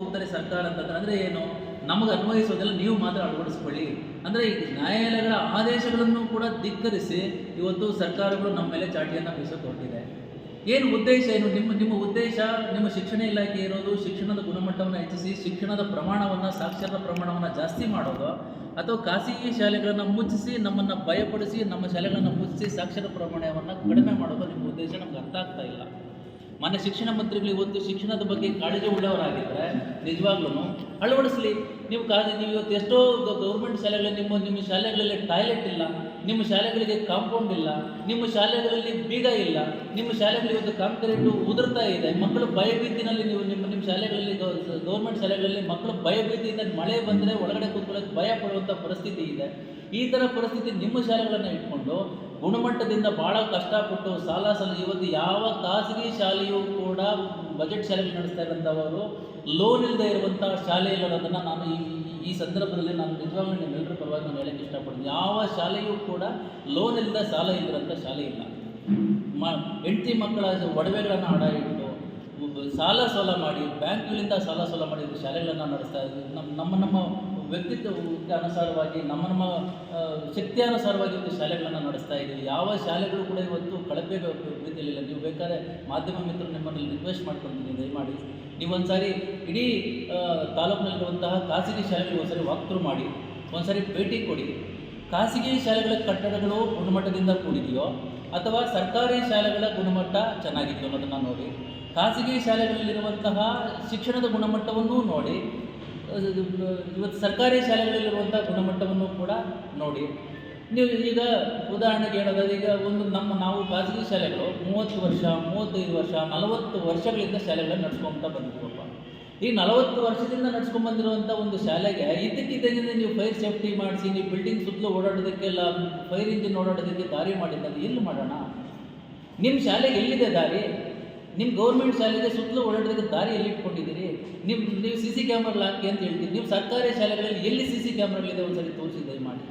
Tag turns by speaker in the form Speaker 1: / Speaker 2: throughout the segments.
Speaker 1: ಹೋಗ್ತಾರೆ ಸರ್ಕಾರ ಅಂತಂದ್ರೆ ಅಂದ್ರೆ ಏನು? ನಮಗೆ ಅನ್ವಯಿಸೋದೆಲ್ಲ ನೀವು ಮಾತ್ರ ಅಳವಡಿಸ್ಕೊಳ್ಳಿ. ಅಂದ್ರೆ ಈ ನ್ಯಾಯಾಲಯಗಳ ಆದೇಶಗಳನ್ನು ಕೂಡ ಧಿಕ್ಕರಿಸಿ ಇವತ್ತು ಸರ್ಕಾರಗಳು ನಮ್ಮ ಮೇಲೆ ಚಾಟಿಯನ್ನು ಬೀಸಿಕೊಟ್ಟಿದೆ ಏನು ಉದ್ದೇಶ ಏನು? ನಿಮ್ಮ ನಿಮ್ಮ ಉದ್ದೇಶ, ನಿಮ್ಮ ಶಿಕ್ಷಣ ಇಲಾಖೆ ಇರೋದು ಶಿಕ್ಷಣದ ಗುಣಮಟ್ಟವನ್ನು ಹೆಚ್ಚಿಸಿ, ಶಿಕ್ಷಣದ ಪ್ರಮಾಣವನ್ನು, ಸಾಕ್ಷರತಾ ಪ್ರಮಾಣವನ್ನು ಜಾಸ್ತಿ ಮಾಡೋದು, ಅಥವಾ ಖಾಸಗಿ ಶಾಲೆಗಳನ್ನು ಮುಚ್ಚಿಸಿ, ನಮ್ಮನ್ನು ಭಯಪಡಿಸಿ, ನಮ್ಮ ಶಾಲೆಗಳನ್ನು ಮುಚ್ಚಿಸಿ ಸಾಕ್ಷರ ಪ್ರಮಾಣವನ್ನು ಕಡಿಮೆ ಮಾಡೋದು ನಿಮ್ಮ ಉದ್ದೇಶ, ನಮ್ಗೆ ಅರ್ಥ ಆಗ್ತಾ ಇಲ್ಲ. ಮಾನ್ಯ ಶಿಕ್ಷಣ ಮಂತ್ರಿಗಳು ಇವತ್ತು ಶಿಕ್ಷಣದ ಬಗ್ಗೆ ಕಾಳಜಿ ಉಳ್ಳವರಾಗಿದ್ದರೆ ನಿಜವಾಗ್ಲೂ ಅಳವಡಿಸಲಿ. ನೀವು ಕಾಳಜಿ, ನೀವು ಇವತ್ತು ಎಷ್ಟೋ ಗೌರ್ಮೆಂಟ್ ಶಾಲೆಗಳಲ್ಲಿ ನಿಮ್ಮ ನಿಮ್ಮ ಶಾಲೆಗಳಲ್ಲಿ ಟಾಯ್ಲೆಟ್ ಇಲ್ಲ, ನಿಮ್ಮ ಶಾಲೆಗಳಿಗೆ ಕಾಂಪೌಂಡ್ ಇಲ್ಲ, ನಿಮ್ಮ ಶಾಲೆಗಳಲ್ಲಿ ಬೀಗ ಇಲ್ಲ, ನಿಮ್ಮ ಶಾಲೆಗಳಲ್ಲಿ ಇವತ್ತು ಕಾಂಕ್ರೀಟು ಉದುರ್ತಾ ಇದೆ, ಮಕ್ಕಳು ಭಯಭೀತಿನಲ್ಲಿ ನೀವು ನಿಮ್ಮ ನಿಮ್ಮ ಶಾಲೆಗಳಲ್ಲಿ ಗೌರ್ಮೆಂಟ್ ಶಾಲೆಗಳಲ್ಲಿ ಮಕ್ಕಳು ಭಯಭೀತಿಯಿಂದ ಮಳೆ ಬಂದರೆ ಒಳಗಡೆ ಕೂತ್ಕೊಳ್ಳೋಕೆ ಭಯ ಪಡುವಂಥ ಪರಿಸ್ಥಿತಿ ಇದೆ. ಈ ಥರ ಪರಿಸ್ಥಿತಿ ನಿಮ್ಮ ಶಾಲೆಗಳನ್ನು ಇಟ್ಕೊಂಡು ಗುಣಮಟ್ಟದಿಂದ ಭಾಳ ಕಷ್ಟಪಟ್ಟು ಸಾಲ ಸಲ ಇವತ್ತು ಯಾವ ಖಾಸಗಿ ಶಾಲೆಯೂ ಕೂಡ ಬಜೆಟ್ ಶಾಲೆಗಳು ನಡೆಸ್ತಾ ಇರೋಂಥವರು ಲೋನ್ ಇಲ್ಲದೆ ಇರುವಂಥ ಶಾಲೆ ಇಲ್ಲದನ್ನು ನಾನು ಈ, ಈ- ಸಂದರ್ಭದಲ್ಲಿ ನಾನು ನಿಜವಾಗ್ಲೂ ನಿಮ್ಮೆಲ್ಲರ ಪರವಾಗಿ ನಾನು ಹೇಳಕ್ಕೆ ಇಷ್ಟಪಡ್ತೀನಿ. ಯಾವ ಶಾಲೆಯೂ ಕೂಡ ಲೋನ್ ಇಲ್ಲದೆ ಸಾಲ ಇಲ್ಲದಂಥ ಶಾಲೆ ಇಲ್ಲ. ಮ, ಹೆಂಡತಿ ಮಕ್ಕಳ ಒಡವೆಗಳನ್ನು ಅಡ ಇಟ್ಟು, ಸಾಲ ಸೋಲ ಮಾಡಿ, ಬ್ಯಾಂಕ್ಗಳಿಂದ ಸಾಲ ಸೋಲ ಮಾಡಿ ಶಾಲೆಗಳನ್ನು ನಡೆಸ್ತಾ ಇದ್ದೀವಿ ನಮ್ಮ ನಮ್ಮ ನಮ್ಮ ವ್ಯಕ್ತಿತ್ವಕ್ಕೆ ಅನುಸಾರವಾಗಿ ನಮ್ಮ ನಮ್ಮ ಶಕ್ತಿಯಾನುಸಾರವಾಗಿ ಇವತ್ತು ಶಾಲೆಗಳನ್ನು ನಡೆಸ್ತಾ ಇದ್ದೀವಿ. ಯಾವ ಶಾಲೆಗಳು ಕೂಡ ಇವತ್ತು ಕಳಪೆ ರೀತಿಯಲ್ಲಿಲ್ಲ ನೀವು ಬೇಕಾದ್ರೆ ಮಾಧ್ಯಮ ಮಿತ್ರರು ನಿಮ್ಮಲ್ಲಿ ರಿಕ್ವೆಸ್ಟ್ ಮಾಡ್ಕೊಳ್ತೀನಿ ದಯಮಾಡಿ ನೀವು ಒಂದ್ಸಾರಿ ಇಡೀ ಆ, ತಾಲೂಕಿನಲ್ಲಿರುವಂತಹ ಖಾಸಗಿ ಶಾಲೆಗಳಿಗೆ ಒಂದ್ಸರಿ ವಾಕ್ಥ್ರೂ ಮಾಡಿ ಒಂದ್ಸರಿ ಭೇಟಿ ಕೊಡಿ. ಖಾಸಗಿ ಶಾಲೆಗಳ ಕಟ್ಟಡಗಳು ಗುಣಮಟ್ಟದಿಂದ ಕೂಡಿದೆಯೋ ಅಥವಾ ಸರ್ಕಾರಿ ಶಾಲೆಗಳ ಗುಣಮಟ್ಟ ಚೆನ್ನಾಗಿತ್ತು ಅನ್ನೋದನ್ನು ನೋಡಿ ಖಾಸಗಿ ಶಾಲೆಗಳಲ್ಲಿರುವಂತಹ ಶಿಕ್ಷಣದ ಗುಣಮಟ್ಟವನ್ನು ನೋಡಿ ಇವತ್ತು ಸರ್ಕಾರಿ ಶಾಲೆಗಳಲ್ಲಿರುವಂಥ ಗುಣಮಟ್ಟವನ್ನು ಕೂಡ ನೋಡಿ. ನೀವು ಈಗ ಉದಾಹರಣೆಗೆ ಹೇಳೋದಾದ್ರೆ, ಈಗ ಒಂದು ನಮ್ಮ ನಾವು ಖಾಸಗಿ ಶಾಲೆಗಳು ಮೂವತ್ತು ವರ್ಷ, ಮೂವತ್ತೈದು ವರ್ಷ, ನಲವತ್ತು ವರ್ಷಗಳಿಂದ ಶಾಲೆಗಳನ್ನು ನಡ್ಸ್ಕೊಂತ ಬಂದಿದ್ದೀವಪ್ಪ. ಈ ನಲವತ್ತು ವರ್ಷದಿಂದ ನಡ್ಸ್ಕೊಂಡ್ ಬಂದಿರುವಂಥ ಒಂದು ಶಾಲೆಗೆ ಇದ್ದಕ್ಕಿದ್ದಂಗೆ ನೀವು ಫೈರ್ ಸೇಫ್ಟಿ ಮಾಡಿಸಿ, ನೀವು ಬಿಲ್ಡಿಂಗ್ ಸುತ್ತಲೂ ಓಡಾಡೋದಕ್ಕೆಲ್ಲ ಫೈರ್ ಇಂಜಿನ್ ಓಡಾಡೋದಕ್ಕೆ ದಾರಿ ಮಾಡಿದ್ದಲ್ಲಿ ಎಲ್ಲಿ ಮಾಡೋಣ? ನಿಮ್ಮ ಶಾಲೆಗೆ ಎಲ್ಲಿದೆ ದಾರಿ? ನಿಮ್ಮ ಗೌರ್ಮೆಂಟ್ ಶಾಲೆಗೆ ಸುತ್ತಲೂ ಓಡಾಡೋದಕ್ಕೆ ದಾರಿ ಎಲ್ಲಿ ಇಟ್ಕೊಂಡಿದ್ದೀರಿ? ನಿಮ್ಮ ನೀವು ಸಿ ಸಿ ಕ್ಯಾಮ್ರಾಗಳು ಹಾಕಿ ಅಂತ ಹೇಳ್ತೀರಿ. ನೀವು ಸರ್ಕಾರಿ ಶಾಲೆಗಳಲ್ಲಿ ಎಲ್ಲಿ ಸಿ ಸಿ ಕ್ಯಾಮ್ರಾಗಳಿದೆ ಒಂದ್ಸರಿ ತೋರಿಸಿ ದಯಮಾಡಿ.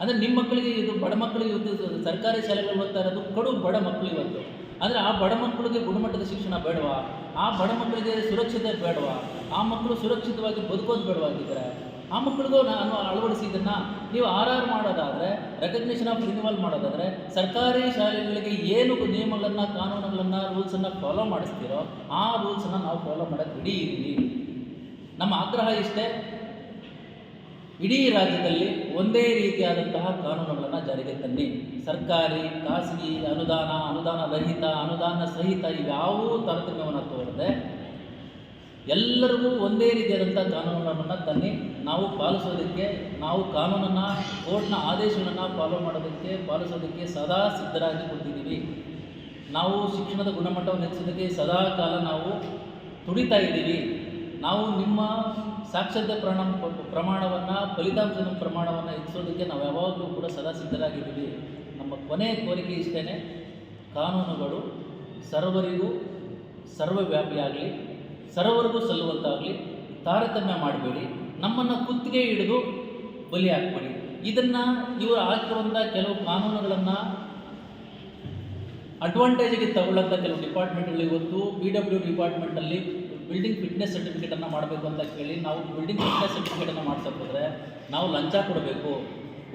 Speaker 1: ಅಂದರೆ ನಿಮ್ಮ ಮಕ್ಕಳಿಗೆ ಇದು ಬಡ ಮಕ್ಕಳಿಗೆ ಇವತ್ತು ಸರ್ಕಾರಿ ಶಾಲೆಗಳು ಓದ್ತಾ ಇರೋದು ಕಡು ಬಡ ಮಕ್ಕಳು ಇವತ್ತು. ಅಂದರೆ ಆ ಬಡ ಮಕ್ಕಳಿಗೆ ಗುಣಮಟ್ಟದ ಶಿಕ್ಷಣ ಬೇಡವಾ? ಆ ಬಡ ಮಕ್ಕಳಿಗೆ ಸುರಕ್ಷತೆ ಬೇಡವಾ? ಆ ಮಕ್ಕಳು ಸುರಕ್ಷಿತವಾಗಿ ಬದುಕೋದು ಬೇಡವಾಗಿದ್ದರೆ ಆ ಮಕ್ಕಳಿಗೂ ನಾನು ಅಳವಡಿಸಿ ಇದನ್ನು ನೀವು ಆರ್ ಆರ್ ಮಾಡೋದಾದರೆ ರೆಕಗ್ನಿಷನ್ ಆಫ್ ರಿನ್ಯೂವಲ್ ಮಾಡೋದಾದರೆ, ಸರ್ಕಾರಿ ಶಾಲೆಗಳಿಗೆ ಏನು ನಿಯಮಗಳನ್ನು, ಕಾನೂನುಗಳನ್ನು ರೂಲ್ಸನ್ನು ಫಾಲೋ ಮಾಡಿಸ್ತೀರೋ, ಆ ರೂಲ್ಸನ್ನು ನಾವು ಫಾಲೋ ಮಾಡೋಕ್ಕೆ ರೆಡಿ ಇದ್ದೀವಿ. ನಮ್ಮ ಆಗ್ರಹ ಇಷ್ಟೇ, ಇಡೀ ರಾಜ್ಯದಲ್ಲಿ ಒಂದೇ ರೀತಿಯಾದಂತಹ ಕಾನೂನುಗಳನ್ನು ಜಾರಿಗೆ ತನ್ನಿ. ಸರ್ಕಾರಿ, ಖಾಸಗಿ, ಅನುದಾನ ಅನುದಾನ ರಹಿತ, ಅನುದಾನ ಸಹಿತ ಇವ್ಯಾವೂ ತಾರತಮ್ಯವನ್ನು ತೋರದೆ ಎಲ್ಲರಿಗೂ ಒಂದೇ ರೀತಿಯಾದಂಥ ಕಾನೂನುಗಳನ್ನು ತನ್ನಿ ನಾವು ಪಾಲಿಸೋದಕ್ಕೆ, ನಾವು ಕಾನೂನನ್ನು, ಕೋರ್ಟ್ನ ಆದೇಶಗಳನ್ನು ಫಾಲೋ ಮಾಡೋದಕ್ಕೆ, ಪಾಲಿಸೋದಕ್ಕೆ ಸದಾ ಸಿದ್ಧರಾಗಿ ಕೊಟ್ಟಿದ್ದೀವಿ ನಾವು ಶಿಕ್ಷಣದ ಗುಣಮಟ್ಟವನ್ನು ಹೆಚ್ಚಿಸೋದಕ್ಕೆ ಸದಾ ಕಾಲ ನಾವು ತುಡಿತಾ ಇದ್ದೀವಿ. ನಾವು ನಿಮ್ಮ ಸಾಕ್ಷರತೆ ಪ್ರಮಾಣ, ಪ್ರಮಾಣವನ್ನು, ಫಲಿತಾಂಶದ ಪ್ರಮಾಣವನ್ನು ಹೆಚ್ಚಿಸೋದಕ್ಕೆ ನಾವು ಯಾವಾಗಲೂ ಕೂಡ ಸದಾ ಸಿದ್ಧರಾಗಿದ್ದೀವಿ. ನಮ್ಮ ಕೊನೆಯ ಕೋರಿಕೆ ಇಷ್ಟೇ ಕಾನೂನುಗಳು ಸರ್ವರಿಗೂ ಸರ್ವವ್ಯಾಪಿಯಾಗಲಿ. ಸರ್ವರಿಗೂ ಸಲ್ಲುವಂತಾಗಲಿ, ತಾರತಮ್ಯ ಮಾಡಬೇಡಿ, ನಮ್ಮನ್ನು ಕುತ್ತಿಗೆ ಹಿಡಿದು ಬಲಿ ಹಾಕಬೇಡಿ. ಇದನ್ನು ಇವರು ಹಾಕಿರುವಂಥ ಕೆಲವು ಕಾನೂನುಗಳನ್ನು ಅಡ್ವಾಂಟೇಜಿಗೆ ತಗೊಳ್ಳೋಂಥ ಕೆಲವು ಡಿಪಾರ್ಟ್ಮೆಂಟ್ಗಳು ಇವತ್ತು ಪಿ ಡಬ್ಲ್ಯೂ ಡಿಪಾರ್ಟ್ಮೆಂಟಲ್ಲಿ ಬಿಲ್ಡಿಂಗ್ ಫಿಟ್ನೆಸ್ ಸರ್ಟಿಫಿಕೇಟನ್ನು ಮಾಡಬೇಕು ಅಂತ ಕೇಳಿ ನಾವು ಬಿಲ್ಡಿಂಗ್ ಫಿಟ್ನೆಸ್ ಸರ್ಟಿಫಿಕೇಟನ್ನು ಮಾಡ್ಸೋಕೆ ಹೋದರೆ ನಾವು ಲಂಚ ಕೊಡಬೇಕು.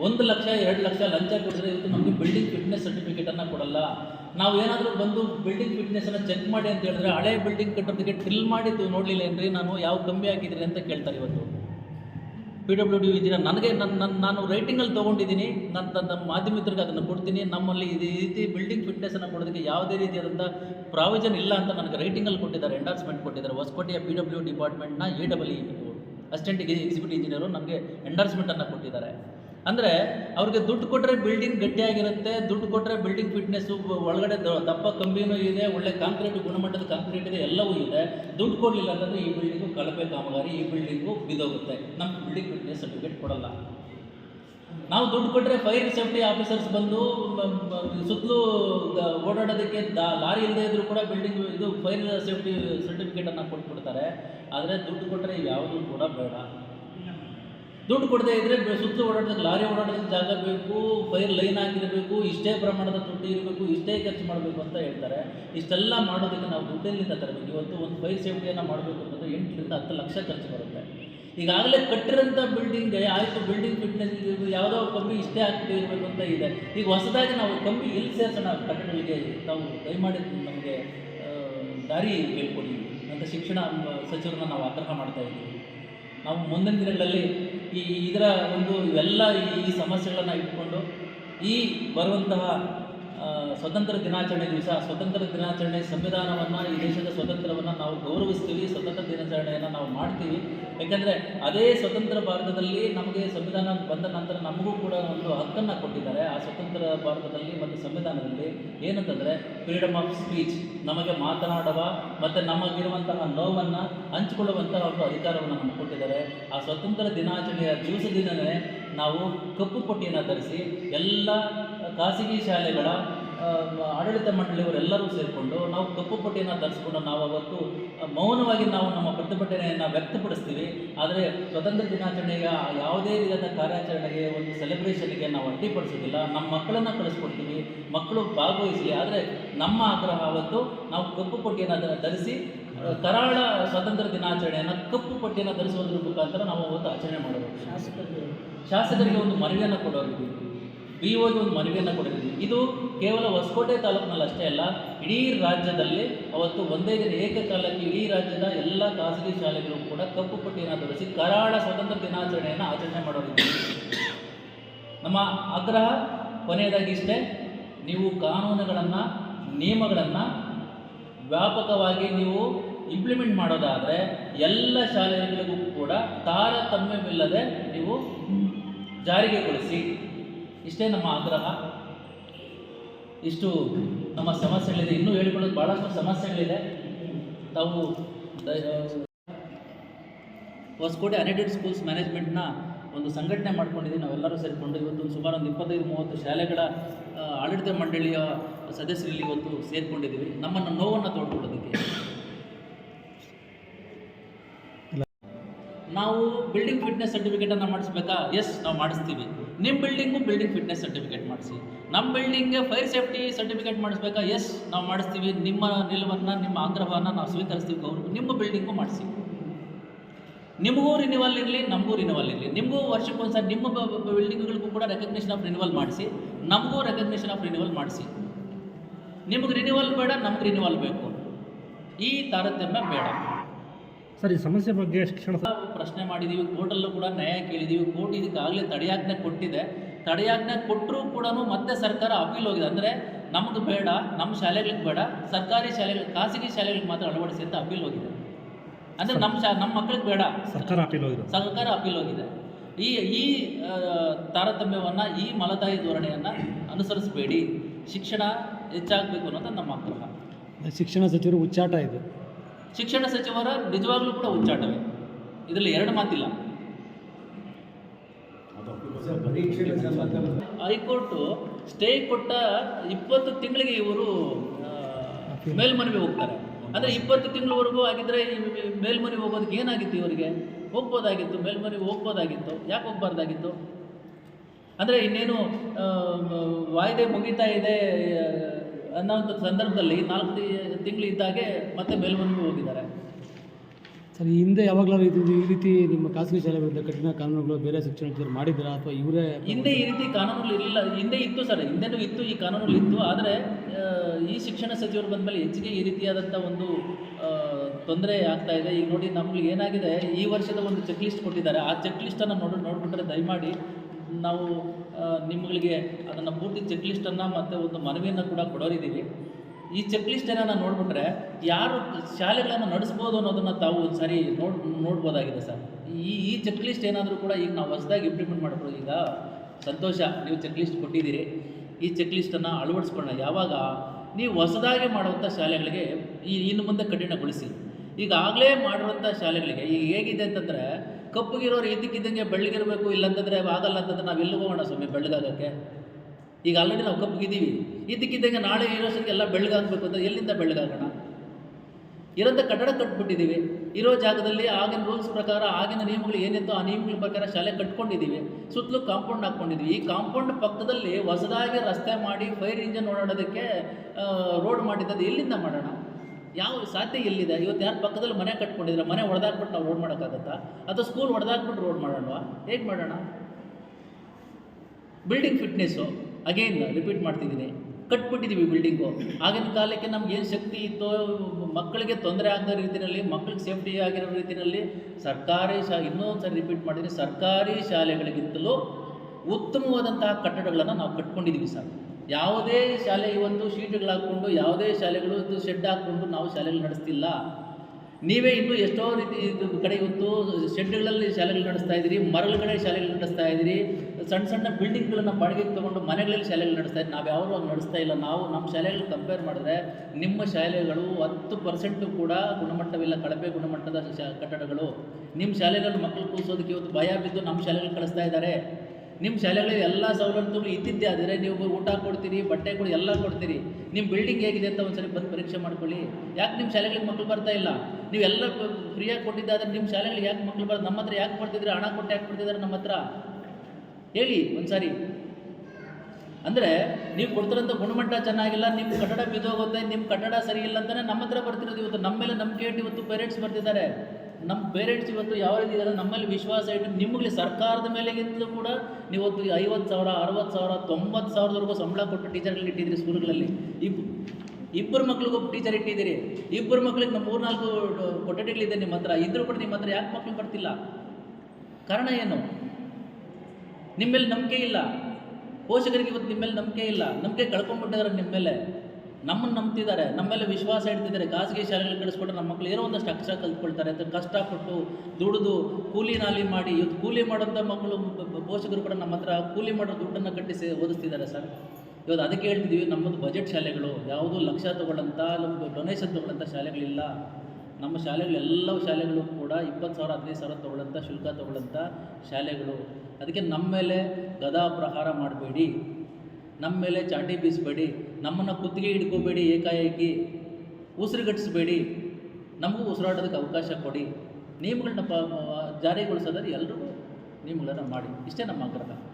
Speaker 1: ಒಂದು ಲಕ್ಷ, ಎರಡು ಲಕ್ಷ ಲಂಚ ಕೊಟ್ಟರೆ ಇವತ್ತು ನಮಗೆ ಬಿಲ್ಡಿಂಗ್ ಫಿಟ್ನೆಸ್ ಸರ್ಟಿಫಿಕೇಟನ್ನು ಕೊಡಲ್ಲ ನಾವು ಏನಾದರೂ ಬಂದು ಬಿಲ್ಡಿಂಗ್ ಫಿಟ್ನೆಸ್ಸನ್ನು ಚೆಕ್ ಮಾಡಿ ಅಂತ ಹೇಳಿದ್ರೆ ಹಳೆ ಬಿಲ್ಡಿಂಗ್ ಕಟ್ಟೋದಕ್ಕೆ ಡ್ರಿಲ್ ಮಾಡಿ ನೋಡಲಿಲ್ಲ ಏನ್ರಿ? ನಾನು ಯಾವ ಕಮ್ಮಿ ಹಾಕಿದ್ರಿ ಅಂತ ಕೇಳ್ತಾರೆ ಇವತ್ತು. ಪಿ ಡಬ್ಲ್ಯೂ ಡಿ ಇಂಜಿನಿಯರ್ ನನಗೆ ನನ್ನ ನನ್ನ ನಾನು ರೈಟಿಂಗಲ್ಲಿ ತೊಗೊಂಡಿದ್ದೀನಿ. ನನ್ನ ನಮ್ಮ ಮಾಧ್ಯಮಿಕರಿಗೆ ಅದನ್ನು ಕೊಡ್ತೀನಿ. ನಮ್ಮಲ್ಲಿ ಈ ರೀತಿ ಬಿಲ್ಡಿಂಗ್ ಫಿಟ್ನೆಸನ್ನು ಕೊಡೋದಕ್ಕೆ ಯಾವುದೇ ರೀತಿಯಾದಂಥ ಪ್ರಾವಿಜನ್ ಇಲ್ಲ ಅಂತ ನನಗೆ ರೈಟಿಂಗಲ್ಲಿ ಕೊಟ್ಟಿದ್ದಾರೆ ಎಂಡಾರ್ಸ್ಮೆಂಟ್ ಕೊಟ್ಟಿದ್ದಾರೆ. ಹೊಸಕೋಟೆಯ ಪಿ ಡಬ್ಲ್ಯೂ ಡಿಪಾರ್ಟ್ಮೆಂಟ್ನ A W assistant executive engineer ನಮಗೆ ಎಂಡಾರ್ಸ್ಮೆಂಟನ್ನು ಕೊಟ್ಟಿದ್ದಾರೆ. ಅಂದರೆ ಅವ್ರಿಗೆ ದುಡ್ಡು ಕೊಟ್ಟರೆ ಬಿಲ್ಡಿಂಗ್ ಗಟ್ಟಿಯಾಗಿರುತ್ತೆ, ದುಡ್ಡು ಕೊಟ್ಟರೆ ಬಿಲ್ಡಿಂಗ್ ಫಿಟ್ನೆಸ್ಸು ಒಳಗಡೆ ದಪ್ಪ ಕಂಬಿನೂ ಇದೆ, ಒಳ್ಳೆ ಕಾಂಕ್ರೀಟ್ ಗುಣಮಟ್ಟದ ಕಾಂಕ್ರೀಟ್ ಇದೆ, ಎಲ್ಲವೂ ಇದೆ. ದುಡ್ಡು ಕೊಡಲಿಲ್ಲ ಅಂತಂದರೆ ಈ ಬಿಲ್ಡಿಂಗು ಕಳಪೆ ಕಾಮಗಾರಿ, ಈ ಬಿಲ್ಡಿಂಗು ಬಿದೋಗುತ್ತೆ ನಮ್ಮ ಬಿಲ್ಡಿಂಗ್ ಫಿಟ್ನೆಸ್ ಸರ್ಟಿಫಿಕೇಟ್ ಕೊಡಲ್ಲ. ನಾವು ದುಡ್ಡು ಕೊಟ್ಟರೆ ಫೈರ್ ಸೇಫ್ಟಿ ಆಫೀಸರ್ಸ್ ಬಂದು ಸುತ್ತಲೂ ಓಡಾಡೋದಕ್ಕೆ ಲಾರಿ ಇಲ್ಲದೆ ಇದ್ರೂ ಕೂಡ ಬಿಲ್ಡಿಂಗ್ ಇದು ಫೈರ್ ಸೇಫ್ಟಿ ಸರ್ಟಿಫಿಕೇಟನ್ನು ಕೊಟ್ಬಿಡ್ತಾರೆ. ಆದರೆ ದುಡ್ಡು ಕೊಟ್ಟರೆ ಯಾವುದೂ ಕೂಡ ಬೇಡ. ದುಡ್ಡು ಕೊಡದೇ ಇದ್ದರೆ ಸುತ್ತಲೂ ಓಡಾಡೋದಕ್ಕೆ ಲಾರಿ ಓಡಾಡೋದಕ್ಕೆ ಜಾಗ ಬೇಕು ಫೈರ್ ಲೈನ್ ಆಗಿರಬೇಕು ಇಷ್ಟೇ ಪ್ರಮಾಣದ ದುಡ್ಡು ಇರಬೇಕು, ಇಷ್ಟೇ ಖರ್ಚು ಮಾಡಬೇಕು ಅಂತ ಹೇಳ್ತಾರೆ. ಇಷ್ಟೆಲ್ಲ ಮಾಡೋದಕ್ಕೆ ನಾವು ದುಡ್ಡೆಲ್ಲಿಂದ ತರಬೇಕು. ಇವತ್ತು ಒಂದು ಫೈರ್ ಸೇಫ್ಟಿಯನ್ನು ಮಾಡಬೇಕು ಅಂತಂದರೆ ಎಂಟರಿಂದ ಹತ್ತು ಲಕ್ಷ ಖರ್ಚು ಬರುತ್ತೆ. ಈಗಾಗಲೇ ಕಟ್ಟಿರೋಂಥ ಬಿಲ್ಡಿಂಗ್ಗೆ ಆಯಿತು ಬಿಲ್ಡಿಂಗ್ ಫಿಟ್ನೆಸ್ ಯಾವುದೋ ಕಂಬಿ ಇಷ್ಟೇ ಹಾಕಿ ಇರಬೇಕು ಅಂತ ಇದೆ. ಈಗ ಹೊಸದಾಗಿ ನಾವು ಕಂಬಿ ಎಲ್ಲಿ ಸೇರ್ಸೋಣ? ಕಟ್ಟಡಗಳಿಗೆ ನಾವು ದಯಮಾಡಿ ನಮಗೆ ದಾರಿ ಹೇಳ್ಕೊಡಿ ಅಂತ ಶಿಕ್ಷಣ ಸಚಿವರನ್ನ ನಾವು ಆಗ್ರಹ ಮಾಡ್ತಾ ಇದ್ದೀವಿ. ನಾವು ಮುಂದಿನ ದಿನಗಳಲ್ಲಿ ಈ ಇದರ ಒಂದು ಇವೆಲ್ಲ ಈ ಸಮಸ್ಯೆಗಳನ್ನು ಇಟ್ಕೊಂಡು ಈ ಬರುವಂತಹ ಸ್ವತಂತ್ರ ದಿನಾಚರಣೆ ದಿವಸ, ಸ್ವತಂತ್ರ ದಿನಾಚರಣೆ ಸಂವಿಧಾನವನ್ನು, ಈ ದೇಶದ ಸ್ವತಂತ್ರವನ್ನು ನಾವು ಗೌರವಿಸ್ತೀವಿ, ಸ್ವತಂತ್ರ ದಿನಾಚರಣೆಯನ್ನು ನಾವು ಮಾಡ್ತೀವಿ. ಯಾಕೆಂದರೆ ಅದೇ ಸ್ವತಂತ್ರ ಭಾರತದಲ್ಲಿ ನಮಗೆ ಸಂವಿಧಾನ ಬಂದ ನಂತರ ನಮಗೂ ಕೂಡ ಒಂದು ಹಕ್ಕನ್ನು ಕೊಟ್ಟಿದ್ದಾರೆ. ಆ ಸ್ವತಂತ್ರ ಭಾರತದಲ್ಲಿ ಮತ್ತು ಸಂವಿಧಾನದಲ್ಲಿ ಏನಂತಂದರೆ ಫ್ರೀಡಮ್ ಆಫ್ ಸ್ಪೀಚ್ ನಮಗೆ ಮಾತನಾಡುವ ಮತ್ತು ನಮಗಿರುವಂತಹ ನೋವನ್ನು ಹಂಚಿಕೊಳ್ಳುವಂತಹ ಒಂದು ಅಧಿಕಾರವನ್ನು ನಮಗೆ ಕೊಟ್ಟಿದ್ದಾರೆ. ಆ ಸ್ವತಂತ್ರ ದಿನಾಚರಣೆಯ ದಿವಸದಿಂದಲೇ ನಾವು ಕಪ್ಪು ಪಟ್ಟಿಯನ್ನು ಧರಿಸಿ ಎಲ್ಲ ಖಾಸಗಿ ಶಾಲೆಗಳ ಆಡಳಿತ ಮಂಡಳಿಯವರೆಲ್ಲರೂ ಸೇರಿಕೊಂಡು ನಾವು ಕಪ್ಪು ಪಟ್ಟಿಯನ್ನು ಧರಿಸ್ಕೊಂಡು ನಾವು ಅವತ್ತು ಮೌನವಾಗಿ ನಾವು ನಮ್ಮ ಪ್ರತಿಭಟನೆಯನ್ನು ವ್ಯಕ್ತಪಡಿಸ್ತೀವಿ. ಆದರೆ ಸ್ವತಂತ್ರ ದಿನಾಚರಣೆಯ ಯಾವುದೇ ರೀತಿಯಾದ ಕಾರ್ಯಾಚರಣೆಗೆ ಒಂದು ಸೆಲೆಬ್ರೇಷನ್ಗೆ ನಾವು ಅಡ್ಡಿಪಡಿಸೋದಿಲ್ಲ. ನಮ್ಮ ಮಕ್ಕಳನ್ನು ಕಳಿಸ್ಕೊಡ್ತೀವಿ. ಮಕ್ಕಳು ಭಾಗವಹಿಸಲಿ. ಆದರೆ ನಮ್ಮ ಆಗ್ರಹ ಅವತ್ತು ನಾವು ಕಪ್ಪು ಪಟ್ಟಿಯನ್ನು ಅದನ್ನು ಧರಿಸಿ ಕರಾಳ ಸ್ವಾತಂತ್ರ್ಯ ದಿನಾಚರಣೆಯನ್ನು ಕಪ್ಪು ಪಟ್ಟಿಯನ್ನು ಧರಿಸುವುದರ ಮುಖಾಂತರ ನಾವು ಅವತ್ತು ಆಚರಣೆ ಮಾಡಬೇಕು. ಶಾಸಕರಿಗೆ ಒಂದು ಮನವಿಯನ್ನು ಕೊಡೋರಿದ್ದೀವಿ. ಬಿ ಒಗೆ ಒಂದು ಮನವಿಯನ್ನು ಕೊಟ್ಟಿದ್ದೀನಿ. ಇದು ಕೇವಲ ಹೊಸಕೋಟೆ ತಾಲೂಕಿನಲ್ಲಿ ಅಷ್ಟೇ ಅಲ್ಲ, ಇಡೀ ರಾಜ್ಯದಲ್ಲಿ ಅವತ್ತು ಒಂದೇ ದಿನ ಏಕಕಾಲಕ್ಕೆ ಇಡೀ ರಾಜ್ಯದ ಎಲ್ಲ ಖಾಸಗಿ ಶಾಲೆಗಳು ಕೂಡ ಕಪ್ಪು ಪಟ್ಟಿಯನ್ನು ತೋರಿಸಿ ಕರಾಳ ಸ್ವತಂತ್ರ ದಿನಾಚರಣೆಯನ್ನು ಆಚರಣೆ ಮಾಡೋರಿದ್ದೀವಿ ನಮ್ಮ ಆಗ್ರಹ ಕೊನೆಯದಾಗಿ ಇಷ್ಟೇ, ನೀವು ಕಾನೂನುಗಳನ್ನು, ನಿಯಮಗಳನ್ನು ವ್ಯಾಪಕವಾಗಿ ನೀವು ಇಂಪ್ಲಿಮೆಂಟ್ ಮಾಡೋದಾದರೆ ಎಲ್ಲ ಶಾಲೆಗಳಿಗೂ ಕೂಡ ತಾರತಮ್ಯವಿಲ್ಲದೆ ನೀವು ಜಾರಿಗೆಗೊಳಿಸಿ ಇಷ್ಟೇ ನಮ್ಮ ಆಗ್ರಹ. ಇಷ್ಟು ನಮ್ಮ ಸಮಸ್ಯೆಗಳಿದೆ. ಇನ್ನೂ ಹೇಳ್ಕೊಳ್ಳೋದು ಭಾಳಷ್ಟು ಸಮಸ್ಯೆಗಳಿದೆ. ತಾವು ಹೊಸಕೋಟೆ ಅನ್ಎಡೆಡ್ ಸ್ಕೂಲ್ಸ್ ಮ್ಯಾನೇಜ್ಮೆಂಟ್ನ ಒಂದು ಸಂಘಟನೆ ಮಾಡ್ಕೊಂಡಿದ್ದೀವಿ. ನಾವೆಲ್ಲರೂ ಸೇರಿಕೊಂಡು ಇವತ್ತು ಸುಮಾರು ಒಂದು ಇಪ್ಪತ್ತೈದು, ಮೂವತ್ತು ಶಾಲೆಗಳ ಆಡಳಿತ ಮಂಡಳಿಯ ಸದಸ್ಯರಲ್ಲಿ ಇವತ್ತು ಸೇರಿಕೊಂಡಿದ್ದೀವಿ. ನಮ್ಮನ್ನು ನೋವನ್ನು ತೋಡ್ಕೊಳ್ಳೋದಕ್ಕೆ. ನಾವು ಬಿಲ್ಡಿಂಗ್ ಫಿಟ್ನೆಸ್ ಸರ್ಟಿಫಿಕೇಟನ್ನು ಮಾಡಿಸ್ಬೇಕಾ? ಎಸ್ ನಾವು ಮಾಡಿಸ್ತೀವಿ. ನಿಮ್ಮ ಬಿಲ್ಡಿಂಗು ಬಿಲ್ಡಿಂಗ್ ಫಿಟ್ನೆಸ್ ಸರ್ಟಿಫಿಕೇಟ್ ಮಾಡಿಸಿ. ನಮ್ಮ ಬಿಲ್ಡಿಂಗ್ಗೆ ಫೈರ್ ಸೇಫ್ಟಿ ಸರ್ಟಿಫಿಕೇಟ್ ಮಾಡಿಸ್ಬೇಕಾ? ಎಸ್ ನಾವು ಮಾಡಿಸ್ತೀವಿ. ನಿಮ್ಮ ನಿಲುವನ್ನು, ನಿಮ್ಮ ಆಗ್ರಹವನ್ನು ನಾವು ಸ್ವೀಕರಿಸ್ತೀವಿ ಗೌರವ. ನಿಮ್ಮ ಬಿಲ್ಡಿಂಗು ಮಾಡಿಸಿ. ನಿಮಗೂ ರಿನಿವಲ್ ಇರಲಿ, ನಮಗೂ ರಿನಿವಲ್ ಇರಲಿ. ನಿಮಗೂ ವರ್ಷಕ್ಕೊಂದ್ಸರಿ ನಿಮ್ಮ ಬಿಲ್ಡಿಂಗ್ಗಳಿಗೂ ಕೂಡ ರೆಕಗ್ನಿಷನ್ ಆಫ್ ರಿನಿವಲ್ ಮಾಡಿಸಿ. ನಮಗೂ ರೆಕಗ್ನಿಷನ್ ಆಫ್ ರಿನಿವಲ್ ಮಾಡಿಸಿ. ನಿಮಗೆ ರಿನಿವಲ್ ಬೇಡ, ನಮ್ಗೆ ರಿನಿವಲ್ ಬೇಕು. ಈ ತಾರತಮ್ಯ ಬೇಡ.
Speaker 2: ಸರ್ ಈ ಸಮಸ್ಯೆ ಬಗ್ಗೆ ಶಿಕ್ಷಣ
Speaker 1: ಪ್ರಶ್ನೆ ಮಾಡಿದ್ದೀವಿ ಕೋರ್ಟಲ್ಲೂ ಕೂಡ ನ್ಯಾಯ ಕೇಳಿದೀವಿ ಕೋರ್ಟ್ ಇದಕ್ಕಾಗಲೇ ತಡೆಯಾಜ್ಞೆ ಕೊಟ್ಟಿದೆ. ತಡೆಯಾಜ್ಞೆ ಕೊಟ್ಟರೂ ಕೂಡ ಮತ್ತೆ ಸರ್ಕಾರ ಅಪೀಲ್ ಹೋಗಿದೆ. ಅಂದರೆ ನಮ್ಮದು ಬೇಡ ನಮ್ಮ ಶಾಲೆಗಳಿಗೆ ಬೇಡ ಸರ್ಕಾರಿ ಶಾಲೆಗಳಿಗೆ ಖಾಸಗಿ ಶಾಲೆಗಳಿಗೆ ಮಾತ್ರ ಅಳವಡಿಸಿ ಅಂತ ಅಪೀಲ್ ಹೋಗಿದೆ. ಅಂದರೆ ನಮ್ಮ ಶಾ ನಮ್ಮ ಮಕ್ಕಳಿಗೆ ಬೇಡ.
Speaker 2: ಸರ್ಕಾರ ಅಪೀಲ್ ಹೋಗಿದೆ.
Speaker 1: ಸರ್ಕಾರ ಅಪೀಲ್ ಹೋಗಿದೆ. ಈ ಈ ತಾರತಮ್ಯವನ್ನು ಈ ಮಲತಾಯಿ ಧೋರಣೆಯನ್ನು ಅನುಸರಿಸಬೇಡಿ. ಶಿಕ್ಷಣ ಹೆಚ್ಚಾಗಬೇಕು ಅನ್ನೋದು ನಮ್ಮ ಆಗ್ರಹ.
Speaker 2: ಶಿಕ್ಷಣ ಸಚಿವರು ಉಚ್ಚಾಟ ಇದು.
Speaker 1: ಶಿಕ್ಷಣ ಸಚಿವರ ನಿಜವಾಗ್ಲೂ ಕೂಡ ಉಚ್ಚಾಟವೇ ಇದರಲ್ಲಿ ಎರಡು ಮಾತಿಲ್ಲ. ಹೈಕೋರ್ಟು ಸ್ಟೇ ಕೊಟ್ಟ ಇಪ್ಪತ್ತು ತಿಂಗಳಿಗೆ ಇವರು ಮೇಲ್ಮನವಿ ಹೋಗ್ತಾರೆ. ಅಂದರೆ ಇಪ್ಪತ್ತು ತಿಂಗಳವರೆಗೂ ಆಗಿದ್ರೆ ಮೇಲ್ಮನವಿ ಹೋಗೋದಕ್ಕೆ ಏನಾಗಿತ್ತು ಇವರಿಗೆ? ಹೋಗ್ಬೋದಾಗಿತ್ತು ಮೇಲ್ಮನವಿ ಹೋಗ್ಬೋದಾಗಿತ್ತು. ಯಾಕೆ ಹೋಗ್ಬಾರ್ದಾಗಿತ್ತು? ಅಂದರೆ ಇನ್ನೇನು ವಾಯ್ದೆ ಮುಗಿತಾ ಇದೆ ಅನ್ನೋಂಥ ಸಂದರ್ಭದಲ್ಲಿ ನಾಲ್ಕು ತಿಂಗಳು ಇದ್ದಾಗೆ ಮತ್ತೆ ಮೇಲ್ಮನೆಗೆ ಹೋಗಿದ್ದಾರೆ.
Speaker 2: ಸರ್ ಹಿಂದೆ ಯಾವಾಗಲೂ ಇದು ಈ ರೀತಿ ನಿಮ್ಮ ಖಾಸಗಿ ಶಾಲೆ ವಿರುದ್ಧ ಕಠಿಣ ಕಾನೂನುಗಳು ಬೇರೆ ಶಿಕ್ಷಣ ಮಾಡಿದ್ದೀರಾ ಅಥವಾ ಇವರೇ
Speaker 1: ಹಿಂದೆ ಈ ರೀತಿ ಕಾನೂನುಗಳು ಇರಲಿಲ್ಲ ಹಿಂದೆ ಇತ್ತು ಸರ್ ಹಿಂದೆನೂ ಇತ್ತು ಈ ಕಾನೂನುಗಳು ಇತ್ತು ಆದರೆ ಈ ಶಿಕ್ಷಣ ಸಚಿವರು ಬಂದಮೇಲೆ ಹೆಚ್ಚಿಗೆ ಈ ರೀತಿಯಾದಂಥ ಒಂದು ತೊಂದರೆ ಆಗ್ತಾ ಇದೆ. ಈಗ ನೋಡಿ ನಮ್ಗೆ ಏನಾಗಿದೆ ಈ ವರ್ಷದ ಒಂದು ಚೆಕ್ ಲಿಸ್ಟ್ ಕೊಟ್ಟಿದ್ದಾರೆ. ಆ ಚೆಕ್ ಲಿಸ್ಟನ್ನು ನೋಡಿ ನೋಡಿಬಿಟ್ರೆ ದಯಮಾಡಿ ನಾವು ಆ, ನಿಮ್ಗಳಿಗೆ ಅದನ್ನು ಪೂರ್ತಿ ಚೆಕ್ ಲಿಸ್ಟನ್ನು ಮತ್ತು ಒಂದು ಮನವಿಯನ್ನು ಕೂಡ ಕೊಡೋರಿದ್ದೀವಿ. ಈ ಚೆಕ್ ಲಿಸ್ಟ್ ಏನಾರ ನೋಡಿಬಿಟ್ರೆ ಯಾರು ಶಾಲೆಗಳನ್ನು ನಡೆಸ್ಬೋದು ಅನ್ನೋದನ್ನು ತಾವು ಒಂದು ಸಾರಿ ನೋಡ್ ನೋಡ್ಬೋದಾಗಿದೆ ಸರ್. ಈ ಈ ಚೆಕ್ ಲಿಸ್ಟ್ ಏನಾದರೂ ಕೂಡ ಈಗ ನಾವು ಹೊಸದಾಗಿ ಇಂಪ್ಲಿಮೆಂಟ್ ಮಾಡ್ಬೋದು ಈಗ ಸಂತೋಷ ನೀವು ಚೆಕ್ ಲಿಸ್ಟ್ ಕೊಟ್ಟಿದ್ದೀರಿ. ಈ ಚೆಕ್ ಲಿಸ್ಟನ್ನು ಅಳವಡಿಸ್ಕೊಳ್ಳೋಣ. ಯಾವಾಗ? ನೀವು ಹೊಸದಾಗಿ ಮಾಡುವಂಥ ಶಾಲೆಗಳಿಗೆ ಈ ಇನ್ನು ಮುಂದೆ ಕಠಿಣಗೊಳಿಸಿ. ಈಗಾಗಲೇ ಮಾಡಿರುವಂಥ ಶಾಲೆಗಳಿಗೆ ಈಗ ಹೇಗಿದೆ ಅಂತಂದರೆ ಕಪ್ಪಗಿರೋರು ಇದ್ದಕ್ಕಿದ್ದಂಗೆ ಬೆಳ್ಳಗಿರಬೇಕು, ಇಲ್ಲಂತಂದರೆ ಆಗಲ್ಲ ಅಂತಂದ್ರೆ ನಾವು ಎಲ್ಲಿ ಹೋಗೋಣ ಸ್ವಾಮಿ ಬೆಳ್ಳಗಾಗಕ್ಕೆ ಈಗ ಆಲ್ರೆಡಿ ನಾವು ಕಪ್ಪಗಿದ್ದೀವಿ. ಇದ್ದಕ್ಕಿದ್ದಂಗೆ ನಾಳೆ ಇರೋಷ್ಟಕ್ಕೆ ಎಲ್ಲ ಬೆಳ್ಳಗಾಗಬೇಕು ಅಂತ ಎಲ್ಲಿಂದ ಬೆಳ್ಳಗಾಗೋಣ? ಇರೋಂಥ ಕಟ್ಟಡ ಕಟ್ಬಿಟ್ಟಿದ್ದೀವಿ. ಇರೋ ಜಾಗದಲ್ಲಿ ಆಗಿನ ರೂಲ್ಸ್ ಪ್ರಕಾರ, ಆಗಿನ ನಿಯಮಗಳು ಏನಿತ್ತು ಆ ನಿಯಮಗಳ ಪ್ರಕಾರ ಶಾಲೆ ಕಟ್ಕೊಂಡಿದ್ದೀವಿ. ಸುತ್ತಲೂ ಕಾಂಪೌಂಡ್ ಹಾಕ್ಕೊಂಡಿದ್ವಿ ಈ ಕಾಂಪೌಂಡ್ ಪಕ್ಕದಲ್ಲಿ ಹೊಸದಾಗಿ ರಸ್ತೆ ಮಾಡಿ ಫೈರ್ ಇಂಜನ್ ಓಡಾಡೋದಕ್ಕೆ ರೋಡ್ ಮಾಡಿದ್ದದು ಎಲ್ಲಿಂದ ಮಾಡೋಣ? ಯಾವ ಸಾಧ್ಯ ಎಲ್ಲಿದೆ ಇವತ್ತು ಯಾರು ಪಕ್ಕದಲ್ಲಿ ಮನೆ ಕಟ್ಕೊಂಡಿದ್ರೆ ಮನೆ ಹೊಡೆದಾಕ್ಬಿಟ್ಟು ನಾವು ರೋಡ್ ಮಾಡೋಕ್ಕಾಗತ್ತಾ? ಅಥವಾ ಸ್ಕೂಲ್ ಹೊಡೆದಾಕ್ಬಿಟ್ಟು ರೋಡ್ ಮಾಡೋಣವಾ ಹೇಗೆ ಮಾಡೋಣ? ಬಿಲ್ಡಿಂಗ್ ಫಿಟ್ನೆಸ್ಸು ಅಗೇನ್ ರಿಪೀಟ್ ಮಾಡ್ತಿದ್ದೀನಿ. ಕಟ್ಬಿಟ್ಟಿದ್ದೀವಿ ಬಿಲ್ಡಿಂಗು ಆಗಿನ ಕಾಲಕ್ಕೆ ನಮ್ಗೆ ಏನು ಶಕ್ತಿ ಇತ್ತು, ಮಕ್ಕಳಿಗೆ ತೊಂದರೆ ಆಗದ ರೀತಿಯಲ್ಲಿ ಮಕ್ಕಳಿಗೆ ಸೇಫ್ಟಿ ಆಗಿರೋ ರೀತಿಯಲ್ಲಿ ಸರ್ಕಾರಿ ಶಾ ಇನ್ನೊಂದು ಸರಿ ರಿಪೀಟ್ ಮಾಡಿದ್ದೀನಿ ಸರ್ಕಾರಿ ಶಾಲೆಗಳಿಗಿಂತಲೂ ಉತ್ತಮವಾದಂತಹ ಕಟ್ಟಡಗಳನ್ನು ನಾವು ಕಟ್ಕೊಂಡಿದ್ದೀವಿ ಸರ್. ಯಾವುದೇ ಶಾಲೆ ಇವತ್ತು ಶೀಟ್ಗಳು ಹಾಕ್ಕೊಂಡು ಯಾವುದೇ ಶಾಲೆಗಳು ಶೆಡ್ ಹಾಕ್ಕೊಂಡು ನಾವು ಶಾಲೆಗಳು ನಡೆಸ್ತಿಲ್ಲ. ನೀವೇ ಇನ್ನೂ ಎಷ್ಟೋ ರೀತಿ ಕಡೆ ಇವತ್ತು ಶೆಡ್ಗಳಲ್ಲಿ ಶಾಲೆಗಳು ನಡೆಸ್ತಾ ಇದ್ದೀರಿ ಮರಳ ಕಡೆ ಶಾಲೆಗಳು ನಡೆಸ್ತಾ ಇದ್ದೀರಿ, ಸಣ್ಣ ಸಣ್ಣ ಬಿಲ್ಡಿಂಗ್ಗಳನ್ನು ಬಾಡಿಗೆಗೆ ತೊಗೊಂಡು ಮನೆಗಳಲ್ಲಿ ಶಾಲೆಗಳು ನಡೆಸ್ತಾ ಇದ್ದೀವಿ ನಾವು ಯಾರು ಹಂಗೆ ನಡೆಸ್ತಾ ಇಲ್ಲ. ನಾವು ನಮ್ಮ ಶಾಲೆಗಳು ಕಂಪೇರ್ ಮಾಡಿದ್ರೆ ನಿಮ್ಮ ಶಾಲೆಗಳು ಹತ್ತು ಪರ್ಸೆಂಟು ಕೂಡ ಗುಣಮಟ್ಟವಿಲ್ಲ, ಕಳಪೆ ಗುಣಮಟ್ಟದ ಕಟ್ಟಡಗಳು. ನಿಮ್ಮ ಶಾಲೆಗಳಲ್ಲಿ ಮಕ್ಕಳು ಕೂಸೋದಕ್ಕೆ ಇವತ್ತು ಭಯ ಬಿದ್ದು ನಮ್ಮ ಶಾಲೆಗಳು ಕಳಿಸ್ತಾ ಇದ್ದಾರೆ. ನಿಮ್ಮ ಶಾಲೆಗಳಲ್ಲಿ ಎಲ್ಲ ಸವಲತ್ತುಗಳು ಇದ್ದಿದ್ದೇ ಆದರೆ ನೀವು ಊಟ ಕೊಡ್ತೀರಿ, ಬಟ್ಟೆ ಕೊಡಿ, ಎಲ್ಲ ಕೊಡ್ತೀರಿ. ನಿಮ್ಮ ಬಿಲ್ಡಿಂಗ್ ಹೇಗಿದೆ ಅಂತ ಒಂದ್ಸರಿ ಬಂದು ಪರೀಕ್ಷೆ ಮಾಡ್ಕೊಳ್ಳಿ. ಯಾಕೆ ನಿಮ್ಮ ಶಾಲೆಗಳಿಗೆ ಮಕ್ಕಳು ಬರ್ತಾ ಇಲ್ಲ? ನೀವೆಲ್ಲ ಫ್ರೀಯಾಗಿ ಕೊಟ್ಟಿದ್ದಾದ್ರೆ ನಿಮ್ಮ ಶಾಲೆಗಳಿಗೆ ಯಾಕೆ ಮಕ್ಕಳು ಬರೋದು ನಮ್ಮ ಹತ್ರ ಯಾಕೆ ಕೊಡ್ತಿದ್ರೆ ಹಣ ಕೊಟ್ಟು ಯಾಕೆ ಕೊಡ್ತಿದ್ದಾರೆ ನಮ್ಮ ಹತ್ರ? ಹೇಳಿ ಒಂದ್ಸಾರಿ. ಅಂದರೆ ನೀವು ಕೊಡ್ತಿರೋಂಥ ಗುಣಮಟ್ಟ ಚೆನ್ನಾಗಿಲ್ಲ ನಿಮ್ಮ ಕಟ್ಟಡ ಬಿದ್ದೋಗುತ್ತೆ ನಿಮ್ಮ ಕಟ್ಟಡ ಸರಿ ಇಲ್ಲ ಅಂತಲೇ ನಮ್ಮ ಹತ್ರ ಬರ್ತಿರೋದು ಇವತ್ತು. ನಮ್ಮ ಮೇಲೆ ನಂಬಿಕೆ ಇಟ್ಟು ಇವತ್ತು ಪೇರೆಂಟ್ಸ್ ಬರ್ತಿದ್ದಾರೆ. ನಮ್ಮ ಪೇರೆಂಟ್ಸ್ ಇವತ್ತು ಯಾವ ರೀತಿ ಇದ್ದಾರೆ ನಮ್ಮಲ್ಲಿ ವಿಶ್ವಾಸ ಇಟ್ಟು ನಿಮಗೆ ಸರ್ಕಾರದ ಮೇಲೆಗಿಂತಲೂ ಕೂಡ ನೀವು ಇವತ್ತು ಐವತ್ತು ಸಾವಿರ, ಅರವತ್ತು ಸಾವಿರ, ತೊಂಬತ್ತು ಸಾವಿರದವರೆಗೂ ಸಂಬಳ ಕೊಟ್ಟು ಟೀಚರ್ಗಳು ಇಟ್ಟಿದ್ದೀರಿ ಸ್ಕೂಲ್ಗಳಲ್ಲಿ ಇಬ್, ಇಬ್ಬರು ಮಕ್ಳಿಗೊಬ್ಬ ಟೀಚರ್ ಇಟ್ಟಿದ್ದೀರಿ. ಇಬ್ಬರು ಮಕ್ಳಿಗೆ ನಮ್ಮ ಮೂರ್ನಾಲ್ಕು ಕೊಠಡಿಗಳಿದೆ ನಿಮ್ಮ ಹತ್ರ. ಇದ್ರೂ ಕೂಡ ನಿಮ್ಮ ಹತ್ರ ಯಾಕೆ ಮಕ್ಳು ಬರ್ತಿಲ್ಲ? ಕಾರಣ ಏನು? ನಿಮ್ಮ ಮೇಲೆ ನಂಬಿಕೆ ಇಲ್ಲ. ಪೋಷಕರಿಗೆ ಇವತ್ತು ನಿಮ್ಮ ಮೇಲೆ ನಂಬಿಕೆ ಇಲ್ಲ. ನಂಬಿಕೆ ಕಳ್ಕೊಂಡ್ಬಿಟ್ಟಿದ್ದಾರೆ ನಿಮ್ಮ ಮೇಲೆ ನಮ್ಮನ್ನು ನಂಬ್ತಿದ್ದಾರೆ, ನಮ್ಮ ಮೇಲೆ ವಿಶ್ವಾಸ ಇಡ್ತಿದ್ದಾರೆ, ಖಾಸಗಿ ಶಾಲೆಗಳು ಕಳಿಸ್ಕೊಟ್ರೆ ನಮ್ಮ ಮಕ್ಕಳು ಏನೋ ಒಂದಷ್ಟು ಅಕ್ಷರ ಕಲ್ತ್ಕೊಳ್ತಾರೆ ಅಂತ ಕಷ್ಟಪಟ್ಟು ದುಡಿದು ಕೂಲಿ ನಾಲಿ ಮಾಡಿ, ಇವತ್ತು ಕೂಲಿ ಮಾಡೋಂಥ ಮಕ್ಕಳು ಪೋಷಕರು ಕೂಡ ನಮ್ಮ ಹತ್ರ ಕೂಲಿ ಮಾಡೋ ದುಡ್ಡನ್ನು ಕಟ್ಟಿಸಿ ಓದಿಸ್ತಿದ್ದಾರೆ ಸರ್. ಇವತ್ತು ಅದಕ್ಕೆ ಹೇಳ್ತಿದ್ದೀವಿ, ನಮ್ಮದು ಬಜೆಟ್ ಶಾಲೆಗಳು, ಯಾವುದೂ ಲಕ್ಷ ತೊಗೊಳ್ಳಂಥ ಡೊನೇಷನ್ ತೊಗೊಳ್ಳಂಥ ಶಾಲೆಗಳಿಲ್ಲ. ನಮ್ಮ ಶಾಲೆಗಳು ಎಲ್ಲ ಶಾಲೆಗಳು ಕೂಡ ಇಪ್ಪತ್ತು ಸಾವಿರ, ಹದಿನೈದು ಸಾವಿರ ತೊಗೊಳ್ಳಂಥ ಶುಲ್ಕ ತೊಗೊಳ್ಳಂಥ ಶಾಲೆಗಳು. ಅದಕ್ಕೆ ನಮ್ಮ ಮೇಲೆ ಗದಾ ಪ್ರಹಾರ ಮಾಡಬೇಡಿ. ನಮ್ಮ ಮೇಲೆ ಚಾಟಿ ಬೀಸಬೇಡಿ. ನಮ್ಮನ್ನು ಕುತ್ತಿಗೆ ಹಿಡ್ಕೋಬೇಡಿ, ಏಕಾಏಕಿ ಉಸಿರುಗಟ್ಟಿಸ್ಬೇಡಿ ನಮಗೂ ಉಸಿರಾಡೋದಕ್ಕೆ ಅವಕಾಶ ಕೊಡಿ. ನಿಯಮಗಳನ್ನ ಪ ಜಾರಿಗೊಳಿಸೋದ್ರೆ ಎಲ್ಲರೂ ನಿಯಮಗಳನ್ನು ಮಾಡಿ. ಇಷ್ಟೇ ನಮ್ಮ ಆಗ್ರಹ.